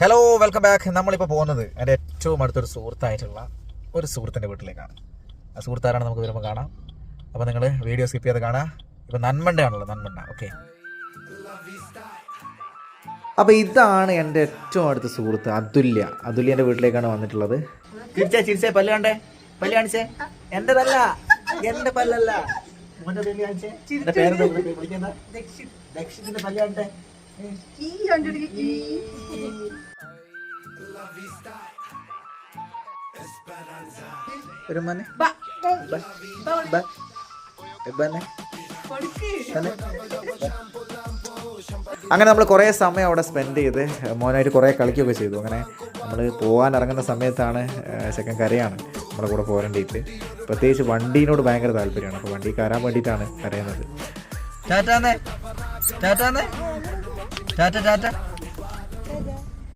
Hello welcome back നമ്മളിപ്പോൾ പോകുന്നത് എന്റെ ഏറ്റവും അടുത്തൊരു സുഹൃത്തായിട്ടുള്ള ഒരു സുഹൃത്തിന്റെ വീട്ടിലേക്കാണ്. ആ സുഹൃത്താരാണ് നമുക്ക് വരുമ്പോൾ കാണാം. അപ്പോൾ നിങ്ങൾ വീഡിയോ സ്കിപ്പ് ചെയ്ത് കാണാം. ഇപ്പോൾ നന്മണ്ട ആണല്ലോ നന്മണ്ട ഓക്കെ അപ്പോൾ ഇതാണ് എന്റെ ഏറ്റവും അടുത്ത സുഹൃത്ത് അതുല്യ. അതുല്യന്റെ വീട്ടിലേക്കാണ് വന്നിട്ടുള്ളത്. ചിരിച്ചേ ചിരിച്ചേ പല്ല് കണ്ടേ? പല്ല് കാണിച്ചേ? എന്റെതല്ല എന്റെ പല്ലല്ല. വിളിക്കുന്നത് ദക്ഷിത്തിന്റെ പല്ല് കണ്ടേ ഒരു മനെ അങ്ങനെ നമ്മൾ കുറേ സമയം അവിടെ സ്പെൻഡ് ചെയ്ത് മോനായിട്ട് കുറേ കളിക്കുകയൊക്കെ ചെയ്തു. അങ്ങനെ നമ്മൾ പോകാൻ ഇറങ്ങുന്ന സമയത്താണ് ചെക്കൻ കരയാണ് നമ്മുടെ കൂടെ പോരേണ്ടിയിട്ട് പ്രത്യേകിച്ച് വണ്ടീനോട് ഭയങ്കര താല്പര്യമാണ്. അപ്പോൾ വണ്ടി കയറാൻ വേണ്ടിയിട്ടാണ് കരയുന്നത്. ടാറ്റാന്നേ. ടാറ്റാന്നേ. टाटा टाटा